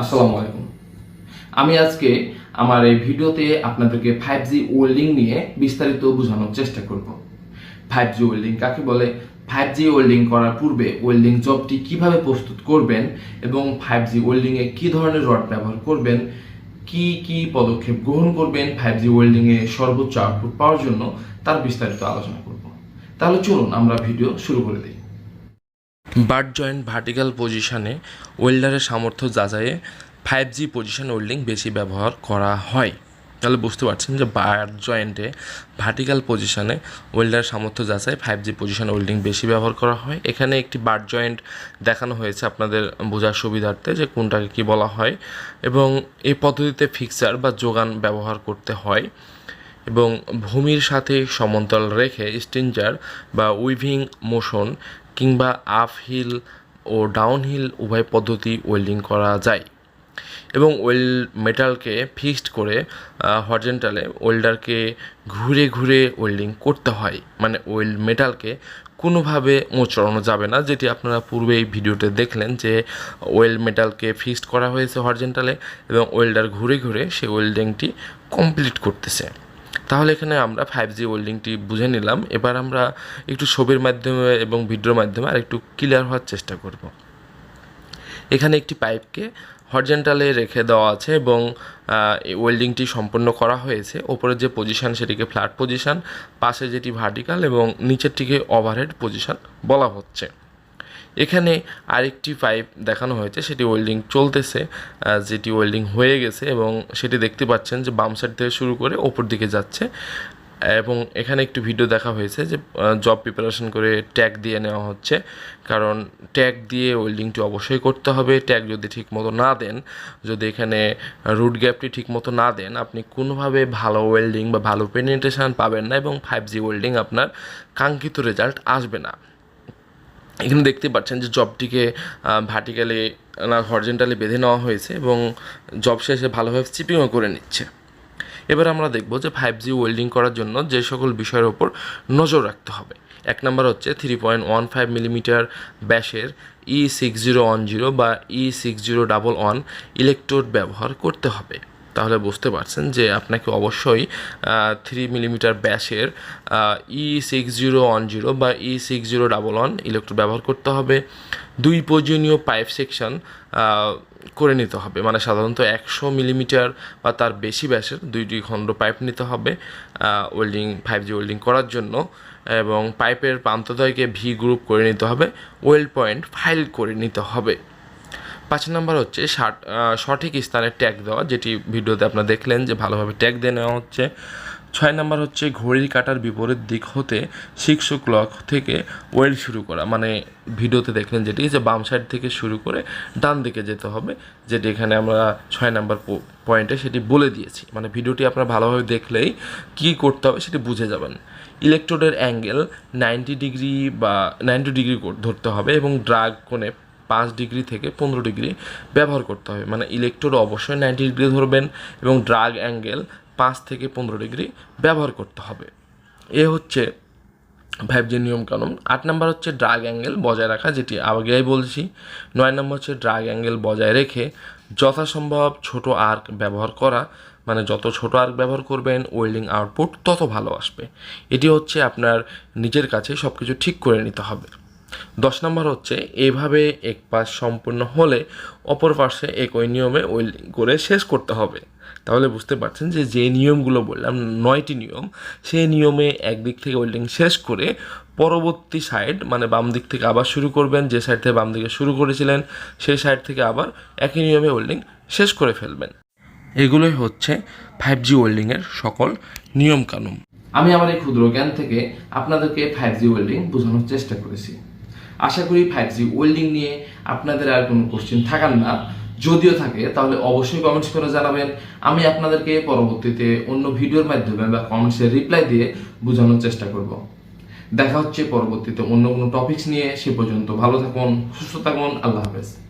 আসসালামু আলাইকুম। আমি আজকে আমার এই ভিডিওতে আপনাদেরকে ফাইভ জি ওয়েল্ডিং নিয়ে বিস্তারিত বোঝানোর চেষ্টা করব। ফাইভ জি ওয়েল্ডিং কাকে বলে? ফাইভ জি ওয়েল্ডিং করার পূর্বে ওয়েল্ডিং জবটি কীভাবে প্রস্তুত করবেন এবং ফাইভ জি ওয়েল্ডিংয়ে কী ধরনের রড ব্যবহার করবেন, কি কি পদক্ষেপ গ্রহণ করবেন ফাইভ জি ওয়েল্ডিংয়ে সর্বোচ্চ আউটপুট পাওয়ার জন্য, তার বিস্তারিত আলোচনা করব। তাহলে চলুন আমরা ভিডিও শুরু করে দিই। বাট জয়েন্ট ভার্টিক্যাল পজিশানে ওয়েল্ডারের সামর্থ্য যাচাইয়ে ফাইভ জি পজিশন ওয়েল্ডিং বেশি ব্যবহার করা হয়। তাহলে বুঝতে পারছেন যে বার জয়েন্টে ভার্টিক্যাল পজিশনে ওয়েল্ডারের সামর্থ্য যাচাই ফাইভ জি পজিশন ওয়েল্ডিং বেশি ব্যবহার করা হয়। এখানে একটি বার জয়েন্ট দেখানো হয়েছে আপনাদের বোঝার সুবিধার্থে যে কোনটাকে কি বলা হয় এবং এই পদ্ধতিতে ফিক্সার বা যোগান ব্যবহার করতে হয় এবং ভূমির সাথে সমান্তরাল রেখে স্টিঞ্জার বা উইভিং মোশন কিংবা আপ হিল ও ডাউন হিল উভয় পদ্ধতি ওয়েল্ডিং করা যায়। এবং ওয়েল মেটালকে ফিক্সড করে হরজেন্টালে ওয়েল্ডারকে ঘুরে ঘুরে ওয়েল্ডিং করতে হয়। মানে ওয়েল মেটালকে কোনোভাবে মোচড়ানো যাবে না, যেটি আপনারা পূর্বে এই ভিডিওতে দেখলেন যে ওয়েল মেটালকে ফিক্সড করা হয়েছে হরজেন্টালে এবং ওয়েল্ডার ঘুরে ঘুরে সেই ওয়েল্ডিংটি কমপ্লিট করতেছে। তাহলে এখানে আমরা ফাইভ জি ওয়েল্ডিংটি বুঝে নিলাম। এবার আমরা একটু ছবির মাধ্যমে এবং ভিডিওর মাধ্যমে আর একটু ক্লিয়ার হওয়ার চেষ্টা করব। এখানে একটি পাইপকে হরজেন্টালে রেখে দেওয়া আছে এবং ওয়েল্ডিংটি সম্পন্ন করা হয়েছে। ওপরের যে পজিশান সেটিকে ফ্ল্যাট পজিশান পাশে যেটি ভার্টিক্যাল এবং নিচেরটিকে ওভারহেড পজিশান বলা হচ্ছে। এখানে আরেকটি পাইপ দেখানো হয়েছে, সেটি ওয়েল্ডিং চলতেছে যেটি ওয়েল্ডিং হয়ে গেছে এবং সেটি দেখতে পাচ্ছেন যে বাম সাইড থেকে শুরু করে ওপর দিকে যাচ্ছে। এবং এখানে একটু ভিডিও দেখা হয়েছে যে জব প্রিপারেশন করে ট্যাগ দিয়ে নেওয়া হচ্ছে। কারণ ট্যাগ দিয়ে ওয়েল্ডিংটি অবশ্যই করতে হবে। ট্যাগ যদি ঠিক মতো না দেন, যদি এখানে রুট গ্যাপটি ঠিক মতো না দেন, আপনি কোনোভাবে ভালো ওয়েল্ডিং বা ভালো পেনিট্রেশন পাবেন না এবং ফাইভ জি ওয়েল্ডিং আপনার কাঙ্ক্ষিত রেজাল্ট আসবে না। এখানে দেখতে পাচ্ছেন যে জবটিকে ভার্টিক্যালি না হরজেন্টালি বেঁধে নেওয়া হয়েছে এবং জব শেষে ভালোভাবে চিপিংও করে নিচ্ছে। এবার আমরা দেখব যে ফাইভ জি ওয়েল্ডিং করার জন্য যে সকল বিষয়ের ওপর নজর রাখতে হবে। এক নম্বর হচ্ছে three point one five millimetre ব্যাসের E six zero one zero বা E six zero double one electrode ব্যবহার করতে হবে। তাহলে বুঝতে পারছেন যে আপনাকে অবশ্যই থ্রি মিলিমিটার ব্যাসের E six zero one zero বা E six zero double one electrode ব্যবহার করতে হবে। দুই প্রয়োজনীয় পাইপ সেকশন করে নিতে হবে। মানে সাধারণত একশো মিলিমিটার বা তার বেশি ব্যাসের দুইটি খণ্ড পাইপ নিতে হবে ওয়েল্ডিং ফাইভ জি ওয়েল্ডিং করার জন্য। এবং পাইপের প্রান্তদ্বয়কে ভি গ্রুপ করে নিতে হবে ওয়েল্ড পয়েন্ট ফাইল করে নিতে হবে। পাঁচ নাম্বার হচ্ছে সঠিক স্থানে ট্যাগ দেওয়া, যেটি ভিডিওতে আপনারা দেখলেন যে ভালোভাবে ট্যাগ দিয়ে নেওয়া হচ্ছে। ছয় নাম্বার হচ্ছে ঘড়ির কাটার বিপরীত দিক হতে সিক্স ও ক্লক থেকে ওয়েল শুরু করা মানে ভিডিওতে দেখলেন যেটি যে বাম সাইড থেকে শুরু করে ডান দিকে যেতে হবে, যেটি এখানে আমরা ছয় নাম্বার পয়েন্টে সেটি বলে দিয়েছি। মানে ভিডিওটি আপনারা ভালোভাবে দেখলেই কী করতে হবে সেটি বুঝে যাবেন। ইলেকট্রোডের অ্যাঙ্গেল নাইনটি ডিগ্রি বা নাইনটি ডিগ্রি ধরতে হবে এবং ড্রাগ কোণে পাঁচ ডিগ্রি থেকে পনেরো ডিগ্রি ব্যবহার করতে হবে। মানে ইলেকট্রোড অবশ্যই নাইনটি ডিগ্রি ধরবেন এবং ড্রাগ অ্যাঙ্গেল পাঁচ থেকে পনেরো ডিগ্রি ব্যবহার করতে হবে। এ হচ্ছে ফাইভ জি নিয়মকানুন আট নাম্বার হচ্ছে ড্রাগ অ্যাঙ্গেল বজায় রাখা, যেটি আগেই বলছি। নয় নম্বর হচ্ছে ড্রাগ অ্যাঙ্গেল বজায় রেখে যথাসম্ভব ছোট আর্ক ব্যবহার করা। মানে যত ছোট আর্ক ব্যবহার করবেন ওয়েল্ডিং আউটপুট তত ভালো আসবে। এটি হচ্ছে আপনার নিজের কাছে সব কিছু ঠিক করে নিতে হবে। দশ নম্বর হচ্ছে এইভাবে এক পাশ সম্পূর্ণ হলে অপর পাশে একই নিয়মে ওয়েল্ডিং করে শেষ করতে হবে। তাহলে বুঝতে পারছেন যে যে নিয়মগুলো বললাম, নয়টি নিয়ম, সেই নিয়মে একদিক থেকে ওয়েল্ডিং শেষ করে পরবর্তী সাইড মানে বাম দিক থেকে আবার শুরু করবেন, যে সাইড থেকে বাম দিকে শুরু করেছিলেন, সেই সাইড থেকে আবার একই নিয়মে ওয়েল্ডিং শেষ করে ফেলবেন। এগুলোই হচ্ছে ফাইভ জি ওয়েল্ডিংয়ের সকল নিয়মকানুন। আমি আমার এই ক্ষুদ্র জ্ঞান থেকে আপনাদেরকে ফাইভ জি ওয়েল্ডিং বোঝানোর চেষ্টা করেছি। আশা করি ফাইভ জি ওয়েল্ডিং নিয়ে আপনাদের আর কোনো কোশ্চেন থাকার না। যদিও থাকে, তাহলে অবশ্যই কমেন্টস করে জানাবেন। আমি আপনাদেরকে পরবর্তীতে অন্য ভিডিওর মাধ্যমে বা কমেন্টসের রিপ্লাই দিয়ে বোঝানোর চেষ্টা করব। দেখা হচ্ছে পরবর্তীতে অন্য কোনো টপিকস নিয়ে। সে পর্যন্ত ভালো থাকুন, সুস্থ থাকুন, আল্লাহ হাফেজ।